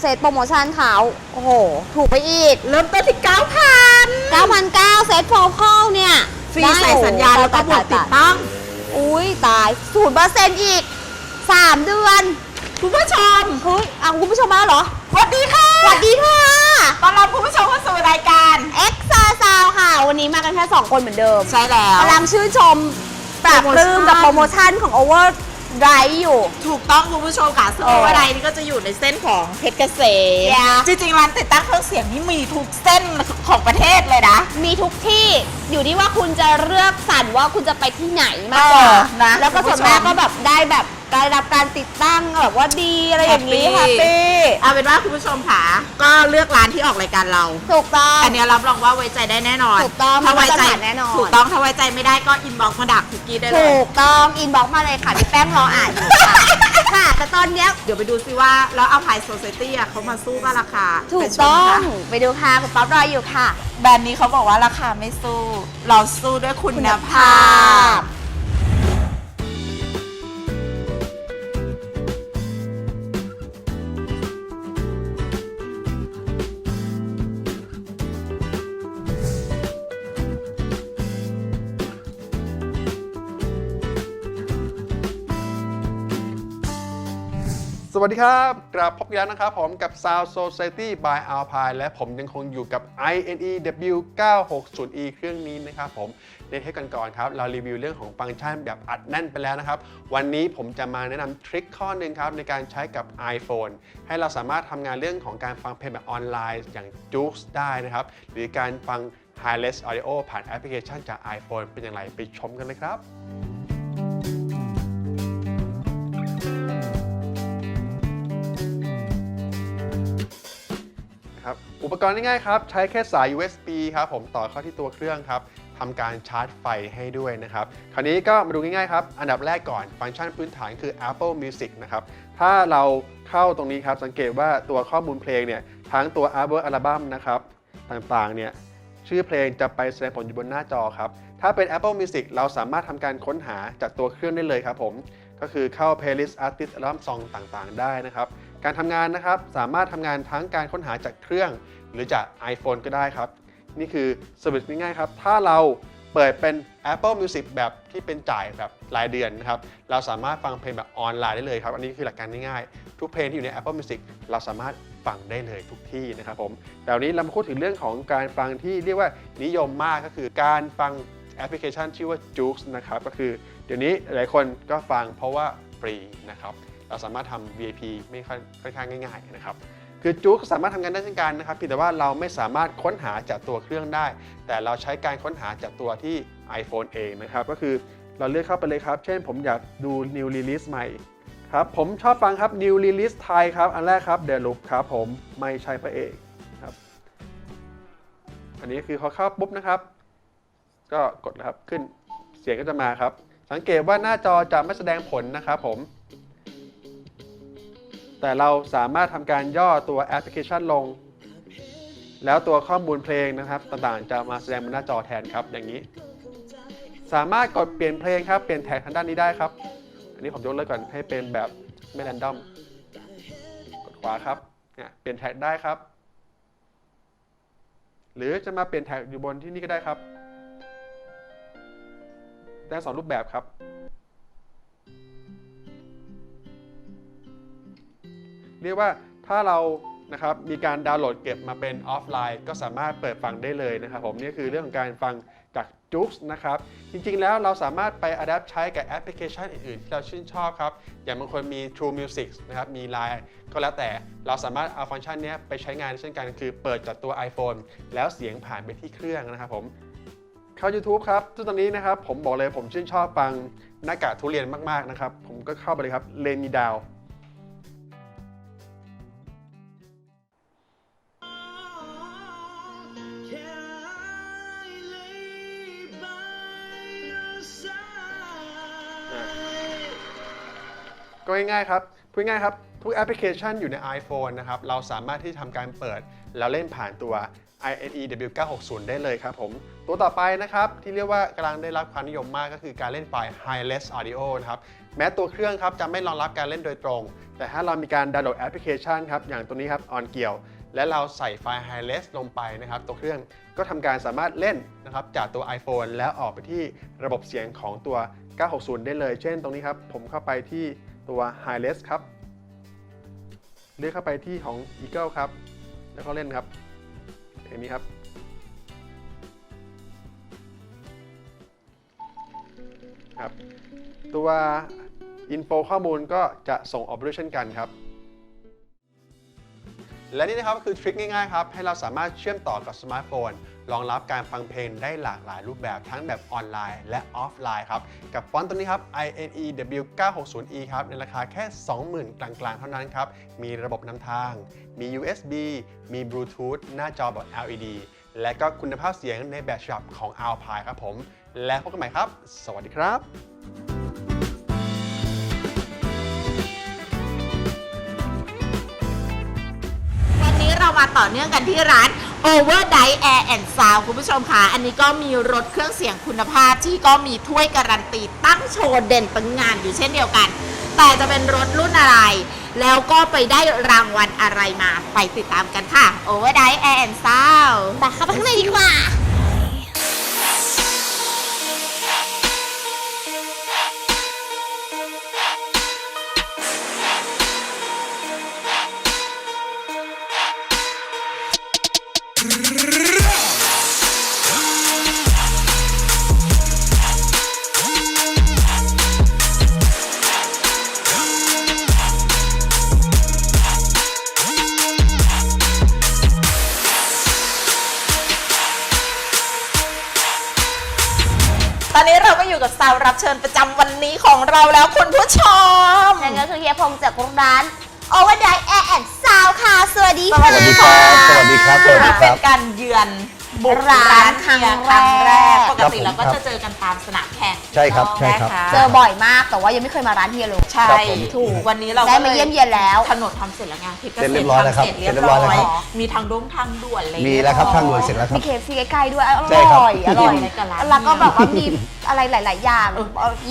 เซตโปรโมชั่นเขาโอ้โห ถูกไปอีก เริ่มต้นที่ 9,000 9,900เซตโฟลคอลเนี่ยฟรีได้ใส่สัญญาณแล้วก็บวกติดตั้ง อุ้ยตายศูนย์เปอร์เซ็นต์อีก 3 เดือน คุณผู้ชมเฮ้ยเอาคุณผู้ชมมาแล้วเหรอสวัสดีค่ะสวัสดีค่ะต้อนรับคุณผู้ชมเข้าสู่รายการเอ็กซ์ซาซาวค่ะ วันนี้มากันแค่ 2 คนเหมือนเดิม ใช่แล้วกำลังชื่นชมปรับปลื้มกับโปรโมชั่นของ Over Drive อยู่ ถูกต้องคุณผู้ชมค่ะซึ่งเออว่าไรนี่ก็จะอยู่ในเส้นของเพชรเกษม Yeah จริงๆร้านติดตั้งเครื่องเสียงนี่มีทุกเส้นของประเทศเลยนะ มีทุกที่อยู่ที่ว่าคุณจะเลือกสรรว่าคุณจะไปที่ไหนมากกว่าเออนะแล้วก็คุณส่วนผู้ชม มากก็แบบได้แบบ ได้รับการติดตั้งแบบว่าดีอะไรอย่างนี้ Happy แฮปปี้เอาเป็นว่าคุณผู้ชมค่ะก็เลือกร้านที่ออกรายการเรา ถูกต้อง อันเนี้ยรับรองว่าไว้ใจได้แน่นอนถูกต้องถ้าไว้ใจมาตรฐานแน่นอน ถูกต้องถ้าไว้ใจไม่ได้ก็อินบ็อกซ์มาดักคุกกี้ได้เลถูย กต้องอินบ็อกมาเลยค่ะพี่แป้งรออ่านอยู่ค่ะ ค่ะ แต่ตอนเนี้ยเดี๋ยวไปดูซิว่า แล้วเอาไพโซเซตี้อะเขามาสู้กับราคาถูไปกชมต้องค่ะไปดูค่ะคุณป๊อปรออยู่ค่ะ แบรนด์นี้เขาบอกว่าราคาไม่สู้ เราสู้ด้วยคุณคุณภาภาพพ วัสดีครับกลับพบกันแล้วนะครับผมกับ Sound Society by Alpine และผมยังคงอยู่กับ INEW 960E เครื่องนี้นะครับผมในเทปก่อนๆครับ เรารีวิวเรื่องของฟังก์ชันแบบอัดแน่นไปแล้วนะครับ วันนี้ผมจะมาแนะนำทริคข้อหนึ่งครับในการใช้กับ iPhone ให้เราสามารถทำงานเรื่องของการฟังเพลงแบบออนไลน์อย่าง Joox ได้นะครับ หรือการฟัง Wireless Audio ผ่านแอปพลิเคชันจาก iPhone เป็นอย่างไรไปชมกันเลยครับ อุปกรณ์ง่ายๆครับ ใช้แค่สาย USB ครับผมต่อเข้าที่ตัวเครื่องครับทำการชาร์จไฟให้ด้วยนะครับ คราวนี้ก็มาดูง่ายๆครับ อันดับแรกก่อนฟังก์ชันพื้นฐานคือ Apple Music นะครับ ถ้าเราเข้าตรงนี้ครับ สังเกตว่าตัวข้อมูลเพลงเนี่ย ทั้งตัว Album อัลบั้มนะครับ ต่างๆ เนี่ย ชื่อเพลงจะไปแสดงผลอยู่บนหน้าจอครับ ถ้าเป็น Apple Music เราสามารถทำการค้นหาจากตัวเครื่องได้เลยครับผม ก็คือเข้า playlist artist album song ต่างๆ ได้นะครับ การทำงานนะครับ สามารถทำงานทั้งการค้นหาจากเครื่อง หรือจาก iPhone ก็ได้ครับ นี่คือสวิตช์ง่ายๆครับ ถ้าเราเปิดเป็น Apple Music แบบที่เป็นจ่ายแบบรายเดือนนะครับ เราสามารถฟังเพลงแบบออนไลน์ได้เลยครับ อันนี้คือหลักการง่ายๆ ทุกเพลงที่อยู่ใน Apple Music เราสามารถฟังได้เลยทุกที่นะครับผมแต่วันนี้เรามาพูดถึงเรื่องของการฟังที่เรียกว่านิยมมากก็คือการฟังแอปพลิเคชันชื่อว่า Joox นะครับ ก็คือเดี๋ยวนี้หลายคนก็ฟังเพราะว่าฟรีนะครับ เราสามารถทำ VIP ไม่ค่อยค่อนข้างง่ายๆนะครับคือจู๊กสามารถทำงานได้เช่นกันนะครับเพียงแต่ว่าเราไม่สามารถค้นหาจากตัวเครื่องได้ แต่เราใช้การค้นหาจากตัวที่ iPhone เองนะครับก็คือเราเลือกเข้าไปเลยครับ เช่นผมอยากดู New Release ใหม่ครับผมชอบฟังครับ New Release ไทยครับ อันแรกครับ The Loop ครับผมไม่ใช่พระเอกครับ อันนี้คือพอเข้าปุ๊บนะครับ ก็กดนะครับขึ้นเสียงก็จะมาครับ สังเกตว่าหน้าจอจะไม่แสดงผลนะครับผม แต่เราสามารถทำการย่อตัวแอปพลิเคชันลง แล้วตัวข้อมูลเพลงนะครับ ต่างๆ จะมาแสดงบนหน้าจอแทนครับ อย่างนี้ สามารถกดเปลี่ยนเพลงครับเปลี่ยนแท็กทางด้านนี้ได้ครับ อันนี้ผมยกเลิกก่อนให้เป็นแบบไม่แรนดอมกดขวาครับเนี่ยเปลี่ยนแท็กได้ครับ หรือจะมาเปลี่ยนแท็กอยู่บนที่นี่ก็ได้ครับได้สองรูปแบบครับ เรียกว่าถ้าเรานะครับมีการดาวน์โหลดเก็บมาเป็นออฟไลน์ ก็สามารถเปิดฟังได้เลยนะครับผมนี่คือเรื่องของการฟังจากจุกส์นะครับจริงๆแล้วเราสามารถไปอัดแอปใช้กับแอปพลิเคชันอื่นๆ ที่เราชื่นชอบครับ อย่างบางคนมี True Music นะครับมี Line ก็แล้วแต่เราสามารถเอาฟังก์ชันนี้ไปใช้งานเช่นกันคือเปิดจากตัว iPhone แล้วเสียงผ่านไปที่เครื่องนะครับผมเข้า YouTube ครับซึ่งตอนนี้นะครับผมบอกเลยผมชื่นชอบฟังหน้ากากทุเรียนมากๆนะครับผมก็เข้าไปเลยครับเลมีดาว ง่ายๆครับพูดง่ายครับทุกแอปพลิเคชันอยู่ใน iPhone นะครับเราสามารถที่ทำการเปิด แล้วเล่นผ่านตัว INE W960 ได้เลยครับผม ตัวต่อไปนะครับที่เรียกว่ากำลังได้รับความนิยมมากก็คือการเล่นไฟล์ Hi-Res Audio นะครับแม้ตัวเครื่องครับจะไม่รองรับการเล่นโดยตรง แต่ถ้าเรามีการดาวน์โหลดแอปพลิเคชันครับอย่างตัวนี้ครับ On เกี่ยวและเราใส่ไฟล์ Hi-Res ลงไปนะครับ ตัวเครื่องก็ทำการสามารถเล่นนะครับจากตัว iPhone แล้วออกไปที่ระบบเสียงของตัว 960 ได้เลย เช่น ตรงนี้ครับผมเข้าไปที่ ตัว Hi-Res ครับ เลือกเข้าไปที่ของ Eagle ครับ แล้วก็เล่นครับอย่างนี้ครับ ครับ ตัว info ข้อมูลก็จะส่งออกไปด้วยเช่นกันครับ และนี่นะครับก็คือทริคง่ายๆครับ ให้เราสามารถเชื่อมต่อกับสมาร์ทโฟน รองรับการฟังเพลงได้หลากหลายรูปแบบทั้งแบบออนไลน์ และออฟไลน์ครับ กับฟอนต์ตัวนี้ครับ INE W960E ครับ ในราคาแค่ 20,000 กลางๆ เท่านั้นครับ มีระบบนำทาง มี USB มี Bluetooth หน้าจอแบบ LED และก็คุณภาพเสียงในแบบฉบับของ Alpine ครับผม และพบกันใหม่ครับ สวัสดีครับวันนี้เรามาต่อเนื่องกันที่ร้าน Over Die Air and Sound คุณผู้ชมค่ะ อันนี้ก็มีรถเครื่องเสียงคุณภาพที่ก็มีถ้วยการันตีตั้งโชว์เด่นปังงานอยู่เช่นเดียวกัน แต่จะเป็นรถรุ่นอะไร แล้วก็ไปได้รางวัลอะไรมา ไปติดตามกันค่ะ Over Die Air and Sound ไปเข้าไปข้างในดีกว่าต อนนี้เราก็อยู่กับสาวรับเชิญประจำวันนี้ของเราแล้วคุณผู้ชม นั่นก็คือเฮียพงษ์จากร้าน Overdrive Air and Sound ค่ะ สวัสดีสค่ะวัสดีครับสวัสดีครับสวัสดีคเป็รันบการเยือน บุกร้านร้านเฮียครั้งแรกครั้ปงกแรกติเราก็ครับจะเจอกันตามสนามแข่งใช่ครับใช่ครับนะคะเจอบ่อยมากแต่ว่ายังไม่เคยมาร้านเฮียเลยใช่ครับผมถูกวันนี้เราได้มาเยี่ยมเยียนแล้วถนนทำเสร็จแล้วไงทิพย์ก็เสร็จเรียบร้อยแล้วครับทำเสร็จเรียบเสร็จเรียบร้ร้อยแล้วอยครับมีทางดงทางด่วนอะไรมีแล้วครับทางด่วนเสร็จแล้วครัมีบเคฟซีใกล้ๆด้วยอใช่ครับร่อยอร่อยกินอะไรกับร้านแล้วก็แบบว่ามีอะไรหลาย ๆ อย่าง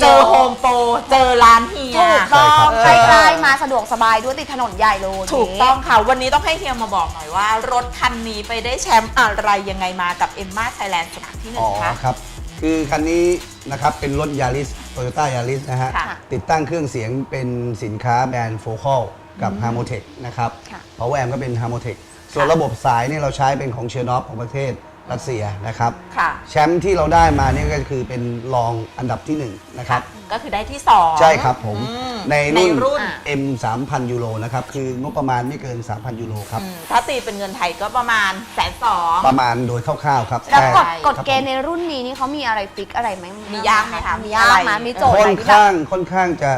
เจอโฮมโปรเจอร้านเฮียถูกต้องใช่ใกครับล้ๆมาสะดวกสบายด้วยติดถนนใหญ่เลยถูกต้องค่ะวันนี้ต้องให้เฮียมาบอกหน่อยว่ารถคันนี้ไปได้แชมป์อะไรยังไงมากับเอ็มมาไทยแลนด์สนามที่หนึ่อ๋งอคะ ครับ คือคันนี้นะครับเป็นรถยาริสโตโยต้ายาริสนะฮะ ค่ะติดตั้งเครื่องเสียงเป็นสินค้าแบรนด์โฟค a l กับ h a r m o t e c นะครับ ค่ะ Power Amp ก็เป็น h a r m o t e c ส่วนระบบสายเนี่ยเราใช้เป็นของเชอร์นอฟของประเทศรัสเซียนะครับ ค่ะ แชมป์ที่เราได้มาเนี่ยก็คือเป็นรองอันดับที่หนึ่งนะครับ ก็คือได้ที่สองใช่ครับผม อืมในรุ่นในรุ่น M 3,000ยูโรนะครับ คืองบประมาณไม่เกิน 3,000ยูโรครับ อืมถ้าตีเป็นเงินไทยก็ประมาณแสนสอง ประมาณโดยคร่าวๆครับแล้วกฎแต่กฎครับเกณฑ์ในรุ่นนี้นี่เขามีอะไรฟิกอะไรไหมมียากไหมคะมียากไหมอะไรมีโจทย์ค่อะไรอนที่แบบ ข้างค่อนข้างจะ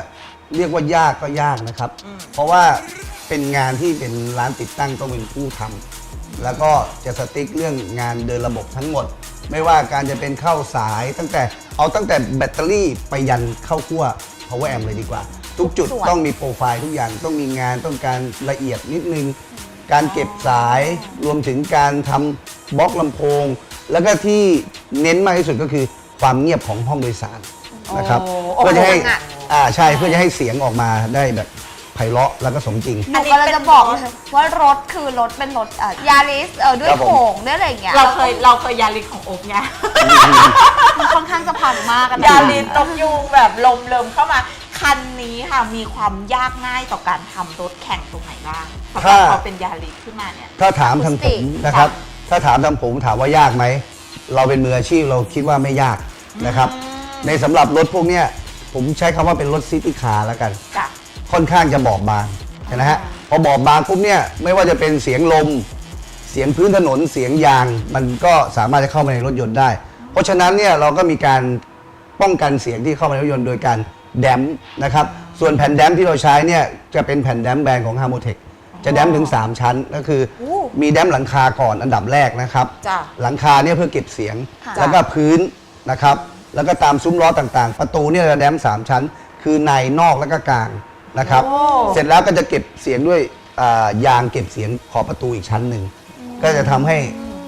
เรียกว่ายากก็ยากนะครับ อืม เพราะว่าเป็นงานที่เป็นร้านติดตั้งต้องเป็นผู้ทำแล้วก็จะสติ๊กเรื่องงานเดินระบบทั้งหมด ไม่ว่าการจะเป็นเข้าสายตั้งแต่เอาตั้งแต่แบตเตอรี่ไปยันเข้าขั้ว power amp เลยดีกว่า ทุกจุดทุกส่วน ต้องมีโปรไฟล์ทุกอย่างต้องมีงานต้องการละเอียดนิดนึง การเก็บสายรวมถึงการทำบล็อกลำโพง แล้วก็ที่เน้นมากที่สุดก็คือความเงียบของห้องโดยสารนะครับโอ้เพื่อจะให้โอ้โหอะอ่าใช่เพื่อจะให้เสียงออกมาได้แบบ ไพเราะแล้วก็สมจริงหนูก็เลยจะบอกเลยว่ารถคือรถเป็นรถยาริสเออด้วยครับผม โขงด้วยอะไรอย่างเงี้ยเราเคยเราเคยยาลิสของโอ๊กไงมันค่อนข้างจะพังมากอะนะยาลิสตกยุงแบบลมเริมเข้ามา คันนี้ค่ะมีความยากง่ายต่อการทำรถแข่งตรงไหนบ้างสำหรับถ้า พอเป็นยาลิสขึ้นมาเนี่ย ถ้าถามทางผมนะครับ ถ้าถามทางผมถามว่ายากไหม เราเป็นมืออาชีพเราคิดว่าไม่ยากนะครับ ในสำหรับรถพวกเนี้ยผมใช้คำว่าเป็นรถซิตี้คาร์แล้วกัน จ้ะ ค่อนข้างจะบอบบางนะฮะพอบอบบางปุ๊บเนี่ยไม่ว่าจะเป็นเสียงลม เสียงพื้นถนนเสียงยาง มันก็สามารถจะเข้ามาในรถยนต์ได้ เพราะฉะนั้นเนี่ยเราก็มีการป้องกันเสียงที่เข้ามาในรถยนต์โดยการแดมป์นะครับส่วนแผ่นแดมป์ที่เราใช้เนี่ยจะเป็นแผ่นแดมป์แบรนด์ของ h a r m o t e c จะแดมป์ถึง 3 ชั้นก็คืออมีแดมป์หลังคาก่อนอันดับแรกนะครับจ้ะหลังคาเนี่ยเพื่อเก็บเสียงค่ะแล้วก็พื้นนะครับ แล้วก็ตามซุ้มล้อต่างๆ ประตูเนี่ยเราแดมป์สามชั้น คือในนอกแล้วก็กลาง นะครับ โอ้ เสร็จแล้วก็จะเก็บเสียงด้วยอ่ายางเก็บเสียงขอบประตูอีกชั้นหนึ่ง ก็จะทำให้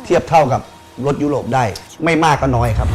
เทียบเท่ากับรถยุโรปได้ไม่มากก็น้อยครับ